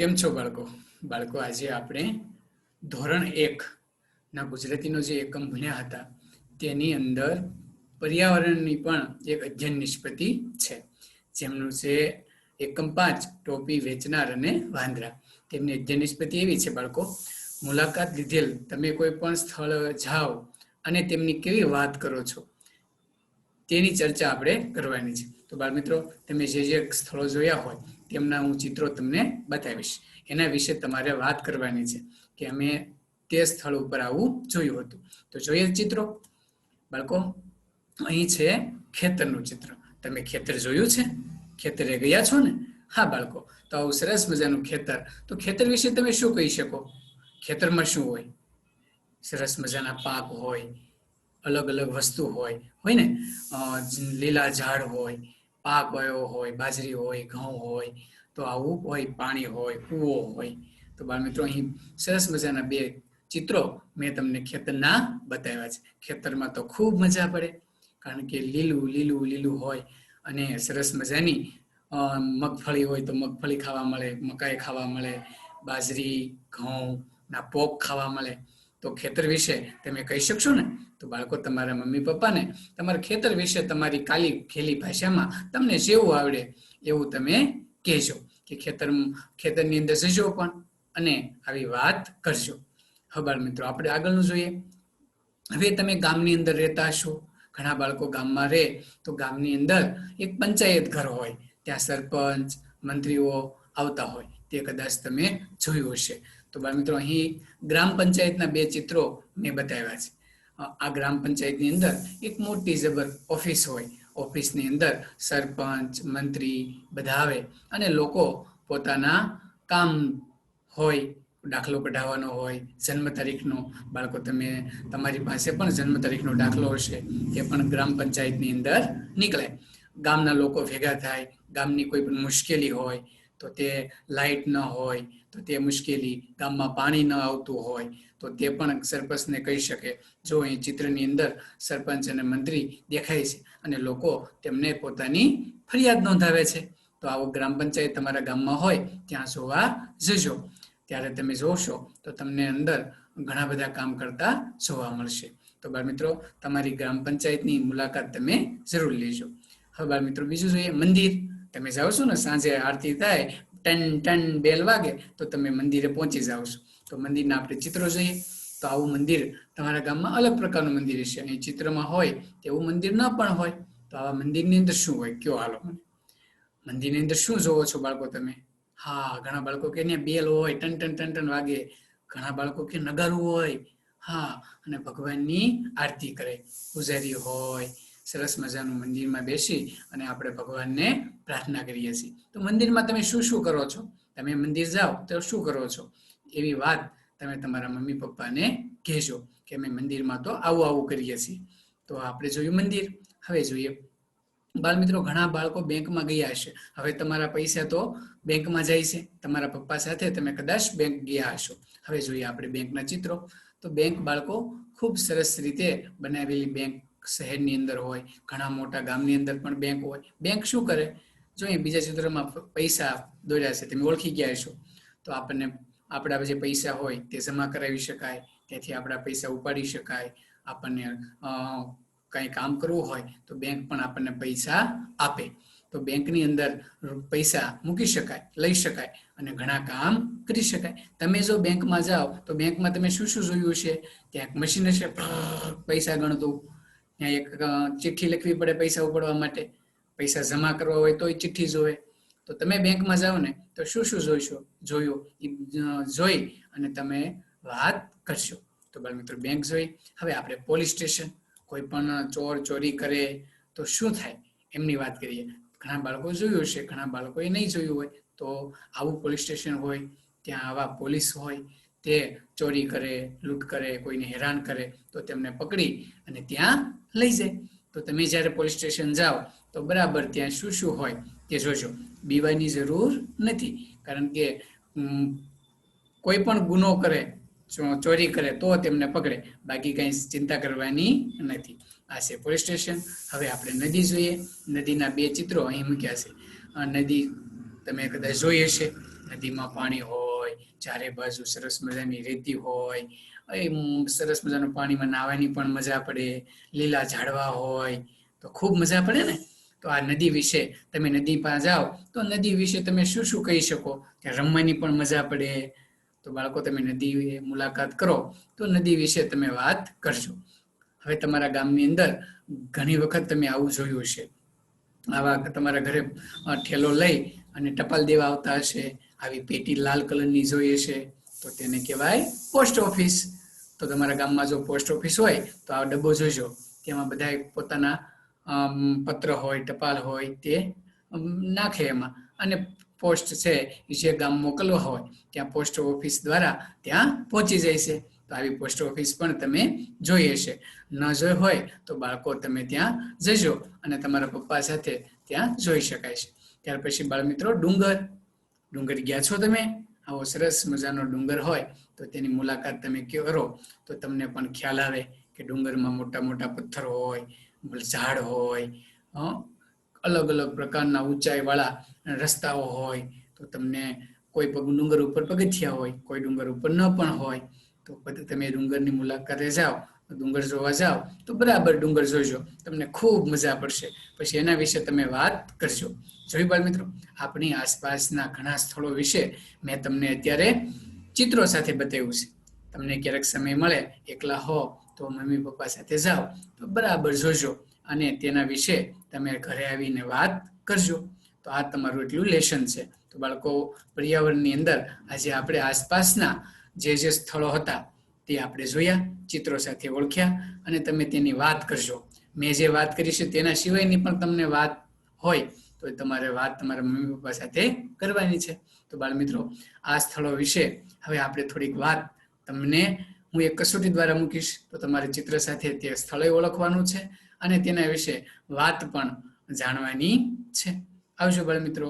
કેમ છો બાળકો? બાળકો, આજે આપણે ધોરણ એક ના ગુજરાતીનો જે એકમ ભણ્યા હતા, તેની અંદર પર્યાવરણની પણ એક અધ્યયન નિષ્પત્તિ છે. જેમનું છે એકમ પાંચ, ટોપી વેચનાર અને વાંદરા. તેમની અધ્યયન નિષ્પત્તિ એવી છે બાળકો, મુલાકાત લીધેલ, તમે કોઈ પણ સ્થળ જાઓ અને તેમની કેવી વાત કરો છો, તેની ચર્ચા આપણે કરવાની છે. તો બાળ મિત્રો તમે જે જે સ્થળો જોયા હોય, તેમના હું ચિત્રો તમને બતાવીશ. એના વિશે તમારે વાત કરવાની છે કે અમે તે સ્થળ ઉપર આવું જોયું હતું. તો જોઈએ ચિત્રો. બાળકો, અહીં છે ખેતરનું ચિત્ર. તમે ખેતર જોયું છે? ખેતરે ગયા છો ને? હા, બાળકો, તો આવું સરસ મજાનું ખેતર. તો ખેતર વિશે તમે શું કહી શકો? ખેતરમાં શું હોય? સરસ મજાના પાક હોય અલગ અલગ વસ્તુ હોય હોય ને? લીલા ઝાડ હોય પાક વયો હોય, બાજરી હોય, ઘઉં હોય, તો આવું હોય, પાણી હોય, કૂવો હોય. તો બાળ મિત્રો, અહીં સરસ મજાના બે ચિત્રો મેં તમને ખેતરના બતાવ્યા છે. ખેતરમાં તો ખૂબ મજા પડે, કારણ કે લીલું લીલું લીલું હોય અને સરસ મજાની મગફળી હોય તો મગફળી ખાવા મળે, મકાઈ ખાવા મળે, બાજરી, ઘઉં, ના પોપ ખાવા મળે. તો ખેતર વિશે તમે કહી શકશો ને? તો બાળકો, તમારા મમ્મી પપ્પાને તમારા ખેતર વિશે તમારી કાલી ખેલી ભાષામાં તમને જેવું આવડે એવું તમે કહેજો કે ખેતર, ખેતરની અંદર જજો પણ અને આવી વાત કરજો. હવે બાળ મિત્રો, આપણે આગળનું જોઈએ. હવે તમે ગામની અંદર રહેતા હશો, ઘણા બાળકો ગામમાં રહે તો ગામની અંદર એક પંચાયત ઘર હોય, ત્યાં સરપંચ, મંત્રીઓ આવતા હોય, તે કદાચ તમે જોયું હશે. તો બાળ મિત્રો, અહીં ગ્રામ પંચાયતના બે ચિત્રો મેં બતાવ્યા છે. આ ગ્રામ પંચાયતની અંદર એક મોટી જબર ઓફિસ હોય. ઓફિસની અંદર સરપંચ, મંત્રી બધા આવે અને લોકો પોતાના કામ હોય, દાખલો કઢાવવાનો હોય, જન્મ તારીખનો, બાળકો તમે, તમારી પાસે પણ જન્મ તારીખનો દાખલો હશે, એ પણ ગ્રામ પંચાયતની અંદર નીકળે. ગામના લોકો ભેગા થાય, ગામની કોઈ પણ મુશ્કેલી હોય તો તે લાઇટ ન હોય, તો તે મુશ્કેલી, ગામમાં પાણી ન આવતું હોય, તો તે પણ સરપંચને કહી શકે. જો અહીં ચિત્રની અંદર સરપંચ અને મંત્રી દેખાય છે અને લોકો તેમને પોતાની ફરિયાદ નોંધાવે છે, તો આવો ગ્રામ પંચાયત તમારા ગામમાં હોય, ત્યાં જોવા જજો. ત્યારે તમે જોશો, તો તમને અંદર ઘણા બધા કામ કરતા જોવા મળશે. તો બાળ મિત્રો તમારી ગ્રામ પંચાયતની મુલાકાત તમે જરૂર લેજો. હવે બાળ મિત્રો બીજું જોઈએ, મંદિર. તમે જાઓ છો ને, સાંજે આરતી થાય, ટન ટન બેલ વાગે, તો તમે મંદિરે પહોંચી જાઓ છો. તો મંદિરના આપણે ચિત્રો જોઈએ. તો આવું મંદિર તમારા ગામમાં અલગ પ્રકારનું મંદિર છે અહીં ચિત્રમાં હોય તેવું મંદિર ન પણ હોય, તો આવા મંદિરની અંદર શું હોય? કયો હાલો મને. મંદિરની અંદર શું જોવો છો બાળકો તમે? હા, ઘણા બાળકો કે ત્યાં બેલ હોય, ટન ટન ટન ટન વાગે. ઘણા બાળકો કે નગારું હોય. હા, અને ભગવાનની આરતી કરે. પૂજારી હોય સરસ મજાનું મંદિરમાં બેસી અને આપણે ભગવાનને પ્રાર્થના કરીએ છીએ. તો મંદિરમાં તમે શું શું કરો છો? તમે મંદિર જાઓ તો શું કરો છો? એવી વાત તમે તમારા મમ્મી પપ્પાને કહેજો કે અમે મંદિરમાં તો આવું આવું કરીએ છીએ. તો આપણે જોયું મંદિર? હવે જોઈએ. બાળ મિત્રો ઘણા બાળકો બેંકમાં ગયા હશે. હવે તમારા પૈસા તો બેંકમાં જાય છે. તમારા પપ્પા સાથે તમે કદાચ બેંક ગયા હશો. હવે જોઈએ આપણે બેંકના ચિત્રો. તો બેંક બાળકો ખૂબ સરસ રીતે બનાવેલી બેંક શહેરની અંદર હોય, ઘણા મોટા ગામની અંદર પણ બેંક હોય. બેંક શું કરે? જો એ બીજા ક્ષેત્રમાં પૈસા દોર્યા છે, તમે ઓળખી ગયા છો તો આપણને, આપણા જે પૈસા હોય તે જમા કરાવી શકાય ત્યાંથી આપણા પૈસા ઉપાડી શકાય. આપણને કંઈ કામ કરવું હોય, તો બેંક પણ આપણને પૈસા આપે. તો બેંકની અંદર પૈસા મૂકી શકાય, લઈ શકાય અને ઘણા કામ કરી શકાય. તમે જો બેંકમાં જાઓ, તો બેંકમાં તમે શું શું જોયું છે ત્યાં મશીન હશે, પૈસા ગણતું. ત્યાં એક ચિઠ્ઠી લખવી પડે પૈસા ઉપાડવા માટે. પૈસા જમા કરવા હોય તોય ચિઠ્ઠી જોવે. તો તમે બેંકમાં જાઓ ને, તો શું શું જોઈશો જોયો. એ જોઈ અને તમે વાત કરશો. તો બાળ મિત્રો બેંક જોઈ. હવે આપણે પોલીસ સ્ટેશન, કોઈ પણ ચોર, ચોરી કરે તો શું થાય? એમની વાત કરીએ. ઘણા બાળકો જોયું હશે, ઘણા બાળકોએ નહીં જોયું હોય તો આવું પોલીસ સ્ટેશન હોય, ત્યાં આવા પોલીસ હોય તે ચોરી કરે, લૂંટ કરે, કોઈને હેરાન કરે, તો તેમને પકડી અને ત્યાં લઈ જાય. તો તમે જ્યારે પોલીસ સ્ટેશન જાઓ, તો બરાબર ત્યાં શું શું હોય તે જોજો. બીવાની જરૂર નથી. કારણ કે કોઈ પણ ગુનો કરે ચોરી કરે, તો તેમને પકડે. બાકી કઈ ચિંતા કરવાની નથી. આ છે પોલીસ સ્ટેશન. હવે આપણે નદી જોઈએ. નદીના બે ચિત્રો અહીં મૂક્યા છે. નદી તમે કદાચ જોઈ હશે. નદીમાં પાણી હોય ચારે બાજુ સરસ મજાની રેતી હોય, એ સરસ મજાનું પાણીમાં નાહવાની પણ મજા પડે, લીલા ઝાડવા હોય, તો ખૂબ મજા પડે ને? તો આ નદી વિશે તમે નદી પાસે જાઓ, તો નદી વિશે તમે શું શું કહી શકો? ત્યાં રમવાની પણ મજા પડે. તો બાળકો, તમે નદી મુલાકાત કરો, તો નદી વિશે તમે વાત કરજો. હવે તમારા ગામની અંદર ઘણી વખત તમે આવું જોયું હશે. આવા તમારા ઘરે ઠેલો લઈ અને ટપાલ દેવા આવતા હશે. આવી પેટી લાલ કલરની જોઈએ છે, તો તેને કહેવાય પોસ્ટ ઓફિસ. તો તમારા ગામમાં જો પોસ્ટ ઓફિસ હોય, તો આ ડબ્બો જોજો તેમાં બધા પોતાના પત્ર હોય, ટપાલ હોય, તે નાખે એમાં. અને પોસ્ટ છે જે ગામ મોકલવા હોય, ત્યાં પોસ્ટ ઓફિસ દ્વારા ત્યાં પહોંચી જાય છે. તો આવી પોસ્ટ ઓફિસ પણ તમે જોઈ હશે. ન જોઈ હોય, તો બાળકો તમે ત્યાં જજો અને તમારા પપ્પા સાથે ત્યાં જોઈ શકાય છે. ત્યાર પછી બાળમિત્રો ડુંગર. ડુંગર ગયા છો તમે? આવો સરસ મજાનો ડુંગર હોય તો તેની મુલાકાત તમે કરો? તો તમને પણ ખ્યાલ આવે કે ડુંગરમાં મોટા મોટા પથ્થર હોય, ઝાડ હોય અલગ અલગ પ્રકારના ઊંચાઈ વાળા રસ્તાઓ હોય. તો તમને કોઈ પગ ડુંગર ઉપર પગથિયા હોય, કોઈ ડુંગર ઉપર ન પણ હોય. તો પછી તમે ડુંગરની મુલાકાતે જાઓ. ડુંગર જોવા જાઓ તો બરાબર ડુંગર જોજો. તમને ખૂબ મજા પડશે. પછી એના વિશે તમે વાત કરજો. જોયું બાળ મિત્રો. આપણી આસપાસના ઘણા સ્થળો વિશે મેં તમને અત્યારે ચિત્રો સાથે બતાવ્યું છે. તમને ક્યારેક સમય મળે, એકલા હો તો મમ્મી પપ્પા સાથે જાઓ તો બરાબર જોજો અને તેના વિશે તમે ઘરે આવીને વાત કરજો. તો આ તમારું એટલું લેશન છે. તો બાળકો, પર્યાવરણની અંદર આજે આપણે આસપાસના જે જે સ્થળો હતા તે આપણે જોયા, ચિત્રો સાથે ઓળખ્યા અને તમે તેની વાત કરશો મેં જે વાત કરી છે તેના સિવાયની પણ તમને વાત હોય તો તમારે વાત તમારા મમ્મી પપ્પા સાથે કરવાની છે. તો બાળ મિત્રો આ સ્થળો વિશે હવે આપણે થોડીક વાત તમને હું એક કસોટી દ્વારા મૂકીશ. તો તમારે ચિત્ર સાથે તે સ્થળે ઓળખવાનું છે અને તેના વિશે વાત પણ જાણવાની છે. આવજો બાળ મિત્રો